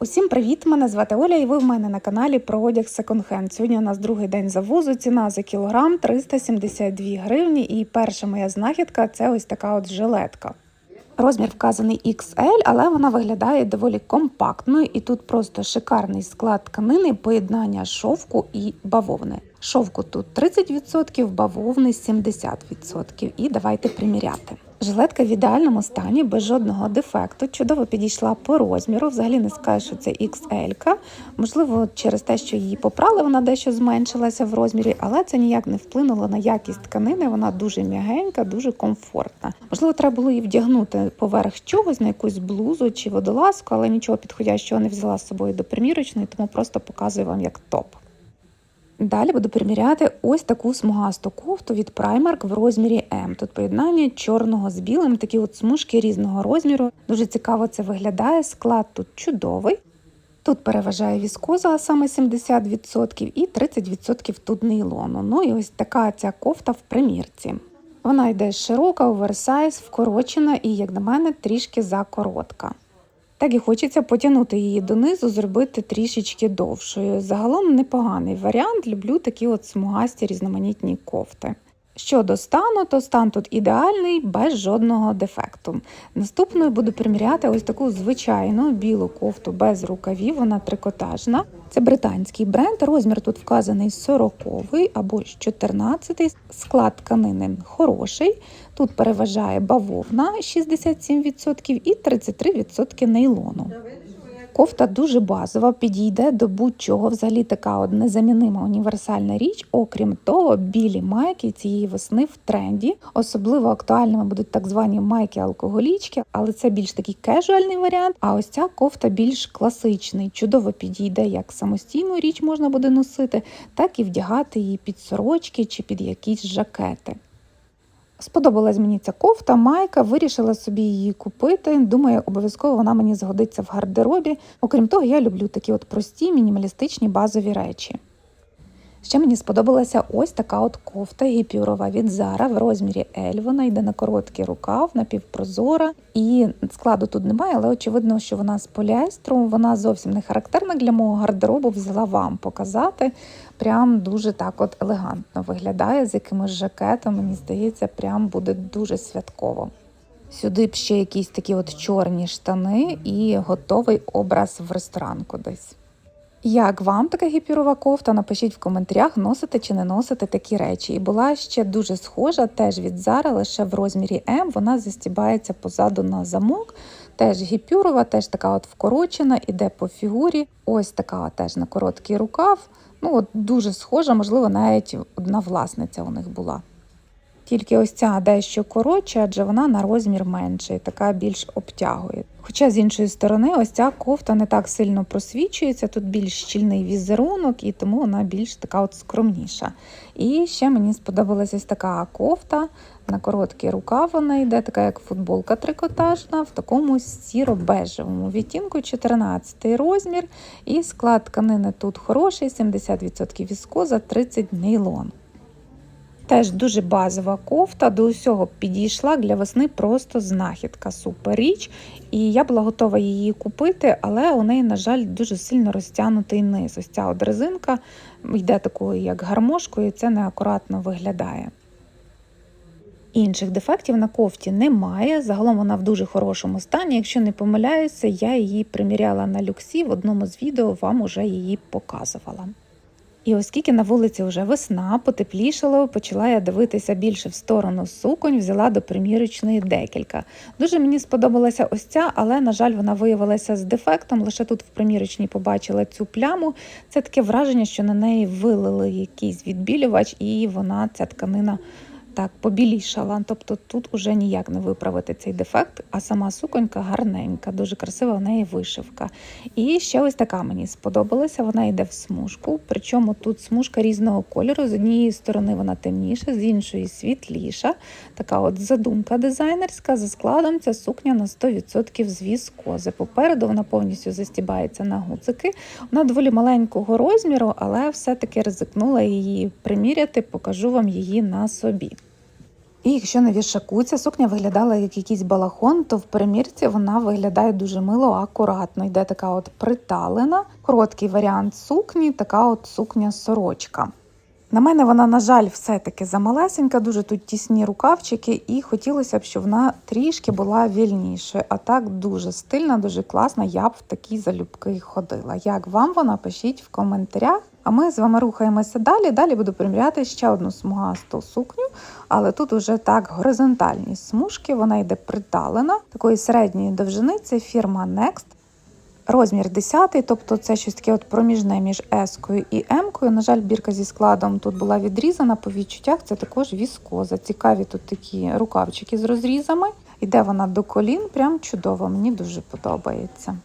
Усім привіт! Мене звати Оля, і ви в мене на каналі про одяг секонд-хенд. Сьогодні у нас другий день завозу. Ціна за кілограм 372 гривні. І перша моя знахідка це ось така от жилетка. Розмір вказаний XL, але вона виглядає доволі компактною, і тут просто шикарний склад тканини, поєднання шовку і бавовни. Шовку тут 30%, бавовни 70%. І давайте приміряти. Жилетка в ідеальному стані, без жодного дефекту, чудово підійшла по розміру. Взагалі не скажу, що це XL. Можливо, через те, що її попрали, вона дещо зменшилася в розмірі, але це ніяк не вплинуло на якість тканини. Вона дуже м'ягенька, дуже комфортна. Можливо, треба було її вдягнути поверх чогось на якусь блузу чи водолазку, але нічого підходящого не взяла з собою до примірочної, тому просто показую вам як топ. Далі буду приміряти ось таку смугасту кофту від Primark в розмірі М. Тут поєднання чорного з білим, такі от смужки різного розміру. Дуже цікаво це виглядає. Склад тут чудовий. Тут переважає віскоза, а саме 70% і 30% тут нейлону. Ну і ось така ця кофта в примірці. Вона йде широка, оверсайз, вкорочена і, як на мене, трішки закоротка. Так і хочеться потягнути її донизу, зробити трішечки довшою. Загалом непоганий варіант. Люблю такі от смугасті різноманітні кофти. Щодо стану, то стан тут ідеальний, без жодного дефекту. Наступною буду приміряти ось таку звичайну білу кофту без рукавів, вона трикотажна. Це британський бренд. Розмір тут вказаний 40 або 14 Склад тканини хороший. Тут переважає бавовна 67% і 33% нейлону. Кофта дуже базова, підійде до будь-чого. Взагалі така от незамінима універсальна річ. Окрім того, білі майки цієї весни в тренді. Особливо актуальними будуть так звані майки-алкоголічки, але це більш такий кежуальний варіант. А ось ця кофта більш класичний, чудово підійде як самостійну річ можна буде носити, так і вдягати її під сорочки чи під якісь жакети. Сподобалась мені ця кофта, майка, вирішила собі її купити. Думаю, обов'язково вона мені згодиться в гардеробі. Окрім того, я люблю такі от прості, мінімалістичні базові речі. Ще мені сподобалася ось така от кофта гіпюрова від Zara в розмірі L. Вона йде на короткий рукав, напівпрозора. І складу тут немає, але очевидно, що вона з поліестру. Вона зовсім не характерна для мого гардеробу. Взяла вам показати. Прям дуже так от елегантно виглядає з якимось жакетом. Мені здається, прям буде дуже святково. Сюди б ще якісь такі от чорні штани і готовий образ в ресторан кудись. Як вам така гіпюрова кофта? Напишіть в коментарях, носите чи не носите такі речі. І була ще дуже схожа, теж від Zara, лише в розмірі М. Вона застібається позаду на замок. Теж гіпюрова, теж така от вкорочена, іде по фігурі. Ось така теж на короткий рукав. Ну от Дуже схожа, можливо, навіть одна власниця у них була. Тільки ось ця дещо коротша, адже вона на розмір менший, така більш обтягує. Хоча з іншої сторони, ось ця кофта не так сильно просвічується, тут більш щільний візерунок, і тому вона більш така от скромніша. І ще мені сподобалася ось така кофта. На короткий рукав вона йде, така як футболка трикотажна, в такому сіро-бежевому відтінку 14 розмір. І склад тканини тут хороший, 70% віскоза, 30% нейлон. Теж дуже базова кофта, до усього підійшла для весни просто знахідка, супер річ. І я була готова її купити, але у неї, на жаль, дуже сильно розтягнутий низ. Ось ця от резинка йде такою, як гармошкою, і це неакуратно виглядає. Інших дефектів на кофті немає. Загалом вона в дуже хорошому стані. Якщо не помиляюся, я її приміряла на люксі, в одному з відео вам уже її показувала. І оскільки на вулиці вже весна, потеплішало, почала я дивитися більше в сторону суконь, взяла до примірочної декілька. Дуже мені сподобалася ось ця, але, на жаль, вона виявилася з дефектом. Лише тут в примірочній побачила цю пляму. Це таке враження, що на неї вилили якийсь відбілювач, і вона, ця тканина так побілішала. Тобто тут уже ніяк не виправити цей дефект, а сама суконька гарненька, дуже красива в неї вишивка. І ще ось така мені сподобалася. Вона йде в смужку. Причому тут смужка різного кольору. З однієї сторони вона темніша, з іншої світліша. Така от задумка дизайнерська. За складом ця сукня на 100% з віскози. Попереду вона повністю застібається на гуцики. Вона доволі маленького розміру, але все-таки ризикнула її приміряти, покажу вам її на собі. І якщо на вішаку ця сукня виглядала як якийсь балахон, то в примірці вона виглядає дуже мило, акуратно. Йде така от приталена, короткий варіант сукні, така от сукня-сорочка. На мене вона, на жаль, все-таки замалесенька, дуже тут тісні рукавчики, і хотілося б, щоб вона трішки була вільнішою. А так дуже стильна, дуже класна. Я б в такі залюбки ходила. Як вам вона? Пишіть в коментарях. А ми з вами рухаємося далі. Далі буду приміряти ще одну смугасту сукню, але тут уже так горизонтальні смужки. Вона йде приталена, такої середньої довжини. Це фірма Next. Розмір 10, тобто це щось таке от проміжне між S-кою і М-кою. На жаль, бірка зі складом тут була відрізана. По відчуттях це також віскоза. Цікаві тут такі рукавчики з розрізами. Іде вона до колін, прям чудово, мені дуже подобається.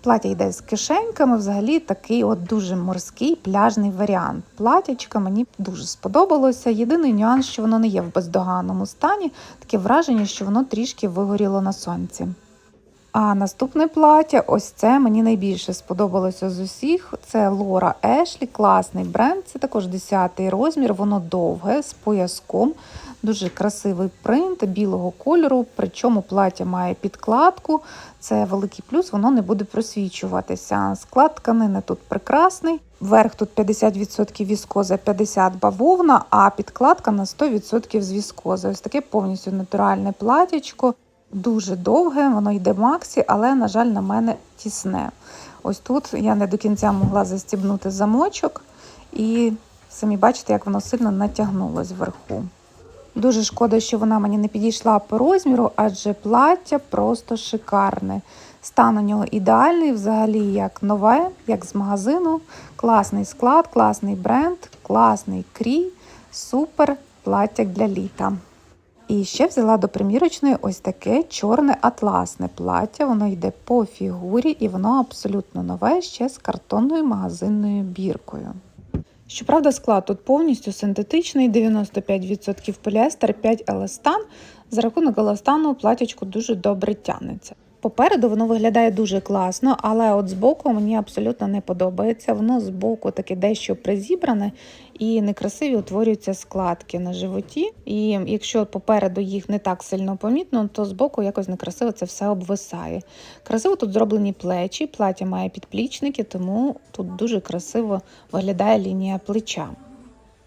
Плаття йде з кишеньками, взагалі такий от дуже морський пляжний варіант. Платячка мені дуже сподобалося. Єдиний нюанс, що воно не є в бездоганному стані, таке враження, що воно трішки вигоріло на сонці. А наступне плаття, ось це мені найбільше сподобалося з усіх. Це Лора Ешлі, класний бренд. Це також 10 розмір, воно довге з пояском. Дуже красивий принт білого кольору. Причому плаття має підкладку. Це великий плюс, воно не буде просвічуватися. Склад тканини тут прекрасний. Верх тут 50% віскоза, 50 бавовна, а підкладка на 100% з віскози. Ось таке повністю натуральне платячко. Дуже довге, воно йде максі, але, на жаль, на мене тісне. Ось тут я не до кінця могла застібнути замочок, і самі бачите, як воно сильно натягнулось вверху. Дуже шкода, що вона мені не підійшла по розміру, адже плаття просто шикарне. Стан у нього ідеальний, взагалі, як нове, як з магазину. Класний склад, класний бренд, класний крій, супер плаття для літа. І ще взяла до примірочної ось таке чорне атласне плаття. Воно йде по фігурі і воно абсолютно нове ще з картонною магазинною біркою. Щоправда, склад тут повністю синтетичний, 95% поліестер, 5 еластан. За рахунок еластану платячко дуже добре тягнеться. Попереду воно виглядає дуже класно, але от збоку мені абсолютно не подобається. Воно збоку таке дещо призібране і некрасиві утворюються складки на животі. І якщо попереду їх не так сильно помітно, то збоку якось некрасиво це все обвисає. Красиво тут зроблені плечі, плаття має підплічники, тому тут дуже красиво виглядає лінія плеча.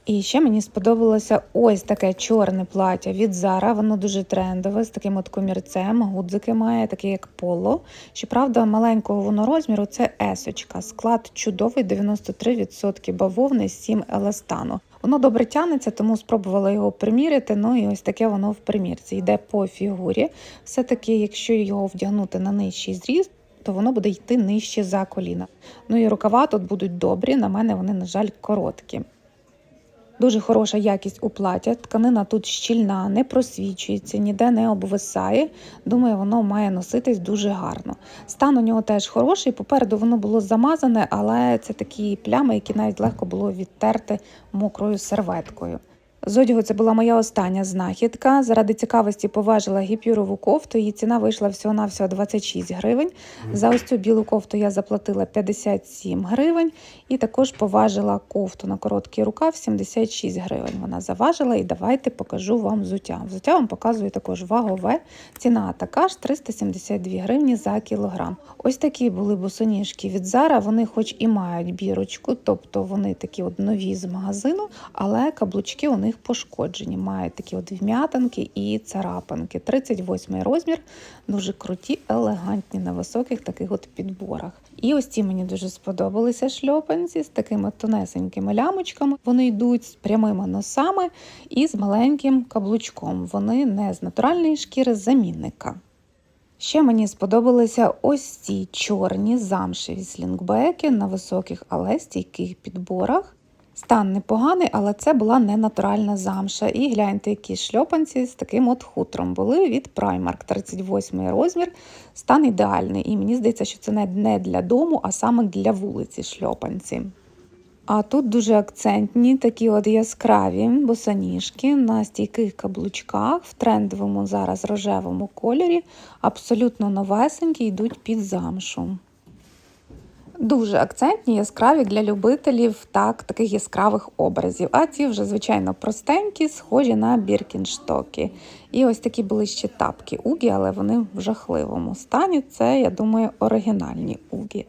І ще мені сподобалося ось таке чорне плаття від Zara. Воно дуже трендове, з таким от комірцем, гудзики має, таке як поло. Щоправда, маленького воно розміру це есочка. Склад чудовий, 93% бавовни, 7 еластану. Воно добре тягнеться, тому спробувала його приміряти. Ну і ось таке воно в примірці. Йде по фігурі. Все-таки, якщо його вдягнути на нижчий зріст, то воно буде йти нижче за коліна. Ну і рукава тут будуть добрі. На мене вони, на жаль, короткі. Дуже хороша якість у плаття. Тканина тут щільна, не просвічується, ніде не обвисає. Думаю, воно має носитись дуже гарно. Стан у нього теж хороший. Попереду воно було замазане, але це такі плями, які навіть легко було відтерти мокрою серветкою. З одягу це була моя остання знахідка. Заради цікавості поважила гіпюрову кофту. Її ціна вийшла всього-навсього 26 гривень. За ось цю білу кофту я заплатила 57 гривень. І також поважила кофту на короткий рукав 76 гривень. Вона заважила, і давайте покажу вам взуття. Взуття вам показую також вагове. Ціна така ж 372 гривні за кілограм. Ось такі були босоніжки від Zara. Вони, хоч і мають бірочку, тобто вони такі от нові з магазину, але каблучки у них пошкоджені. Мають такі от вм'ятинки і царапинки. 38 розмір, дуже круті, елегантні на високих таких от підборах. І ось ці мені дуже сподобалися шльопанці з такими тонесенькими лямочками. Вони йдуть з прямими носами і з маленьким каблучком. Вони не з натуральної шкіри, з замінника. Ще мені сподобалися ось ці чорні замшеві слінгбеки на високих, але стійких підборах. Стан непоганий, але це була не натуральна замша. І гляньте, які шльопанці з таким от хутром були від Primark 38 розмір. Стан ідеальний. І мені здається, що це не для дому, а саме для вулиці шльопанці. А тут дуже акцентні, такі от яскраві босоніжки на стійких каблучках в трендовому зараз рожевому кольорі. Абсолютно новесенькі, йдуть під замшу. Дуже акцентні, яскраві для любителів так, таких яскравих образів. А ці вже, звичайно, простенькі, схожі на біркінштоки. І ось такі були ще тапки угі, але вони в жахливому стані. Це, я думаю, оригінальні угі.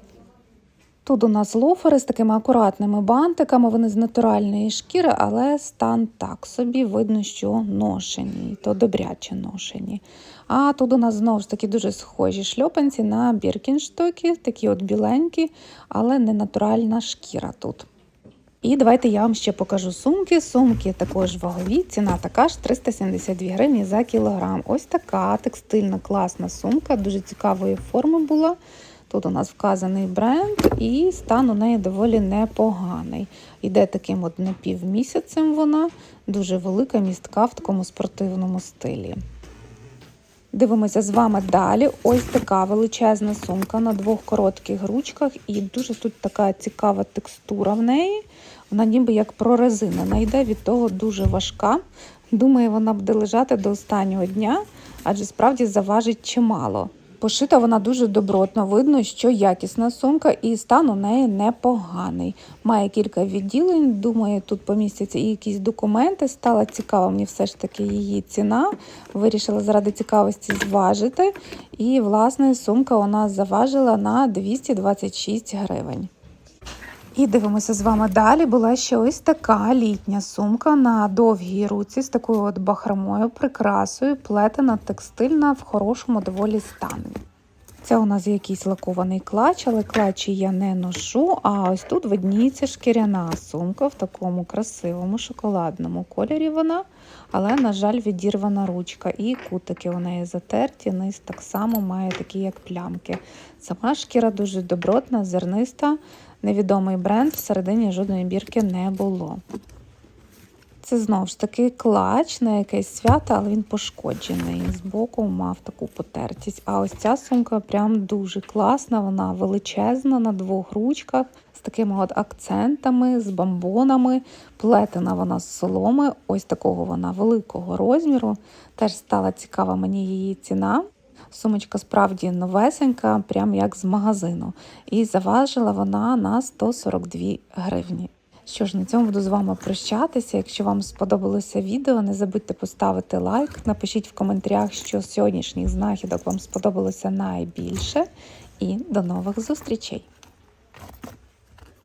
Тут у нас лофери з такими акуратними бантиками, вони з натуральної шкіри, але стан так собі видно, що ношені, і то добряче ношені. А тут у нас знову ж таки дуже схожі шльопанці на біркінштоки, такі от біленькі, але не натуральна шкіра тут. І давайте я вам ще покажу сумки. Сумки також вагові, ціна така ж 372 гривні за кілограм. Ось така текстильна класна сумка, дуже цікавої форми була. Тут у нас вказаний бренд, і стан у неї доволі непоганий. Йде таким от напівмісяцем вона, дуже велика, містка в такому спортивному стилі. Дивимося з вами далі. Ось така величезна сумка на двох коротких ручках, і дуже тут така цікава текстура в неї. Вона ніби як прорезинена йде, від того дуже важка. Думаю, вона буде лежати до останнього дня, адже справді заважить чимало. Пошита вона дуже добротно, видно, що якісна сумка і стан у неї непоганий. Має кілька відділень, думаю, тут помістяться і якісь документи. Стала цікава мені все ж таки її ціна. Вирішила заради цікавості зважити. І, власне, сумка у нас заважила на 226 гривень. І дивимося з вами далі. Була ще ось така літня сумка на довгій руці з такою от бахромою, прикрасою, плетена, текстильна в хорошому доволі стані. Це у нас якийсь лакований клач, але клачі я не ношу. А ось тут видніється шкіряна сумка в такому красивому шоколадному кольорі вона, але, на жаль, відірвана ручка. І кутики у неї затерті, низ так само має такі, як плямки. Сама шкіра дуже добротна, зерниста, невідомий бренд, всередині жодної бірки не було. Це знову ж таки клач на якесь свято, але він пошкоджений. Збоку мав таку потертість. А ось ця сумка прям дуже класна, вона величезна на двох ручках, з такими от акцентами, з бомбонами. Плетена вона з соломи, ось такого вона великого розміру. Теж стала цікава мені її ціна. Сумочка справді новесенька, прям як з магазину. І заважила вона на 142 гривні. Що ж, на цьому буду з вами прощатися. Якщо вам сподобалося відео, не забудьте поставити лайк. Напишіть в коментарях, що з сьогоднішніх знахідок вам сподобалося найбільше. І до нових зустрічей!